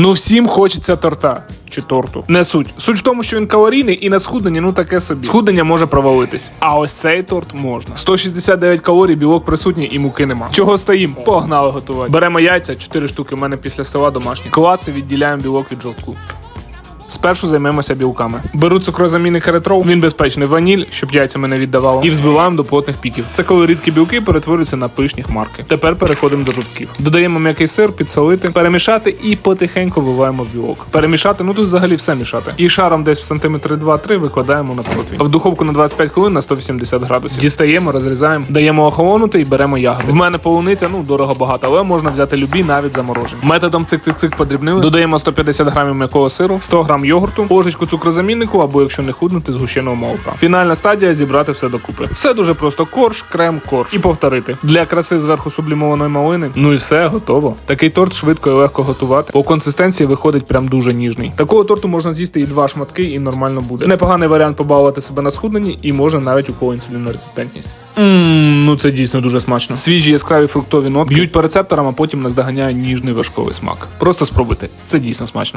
Ну всім хочеться торта. Чи торту. Не суть. Суть в тому, що він калорійний і на схуднення, ну таке собі. Схуднення може провалитись. А ось цей торт можна. 169 калорій, білок присутній і муки нема. Чого стоїм? Погнали готувати. Беремо яйця, 4 штуки. У мене після села домашні. Клаци відділяємо білок від жовтку. Спершу займемося білками. Беру цукрозамінник еритрол, він безпечний ваніль, щоб яйця мене віддавало, і взбиваємо до плотних піків. Це коли рідкі білки перетворюються на пишні хмарки. Тепер переходимо до жовтків. Додаємо м'який сир, підсолити, перемішати і потихеньку вливаємо в білок. Перемішати, ну тут взагалі все мішати. І шаром десь в сантиметри 2-3 викладаємо на противень. В духовку на 25 хвилин на 180 градусів. Дістаємо, розрізаємо, даємо охолонути і беремо ягоди. В мене полуниця, ну дорого багато, але можна взяти любі навіть заморожені. Методом цик-цик-цик подрібнили. Додаємо 150 грамів м'якого сиру, 100 грам йогурту, ложечку цукрозаміннику або якщо не худнути, згущеного молока. Фінальна стадія зібрати все докупи. Все дуже просто: корж, крем, корж. І повторити. Для краси зверху сублімованої малини. Ну і все, готово. Такий торт швидко і легко готувати. По консистенції виходить прям дуже ніжний. Такого торту можна з'їсти і два шматки, і нормально буде. Непоганий варіант побалувати себе на схудненні, і можна навіть у кого інсулінорезистентність. Ммм, ну це дійсно дуже смачно. Свіжі яскраві фруктові нотки б'ють по рецепторам, а потім наздоганяє ніжний вершковий смак. Просто спробуйте. Це дійсно смачно.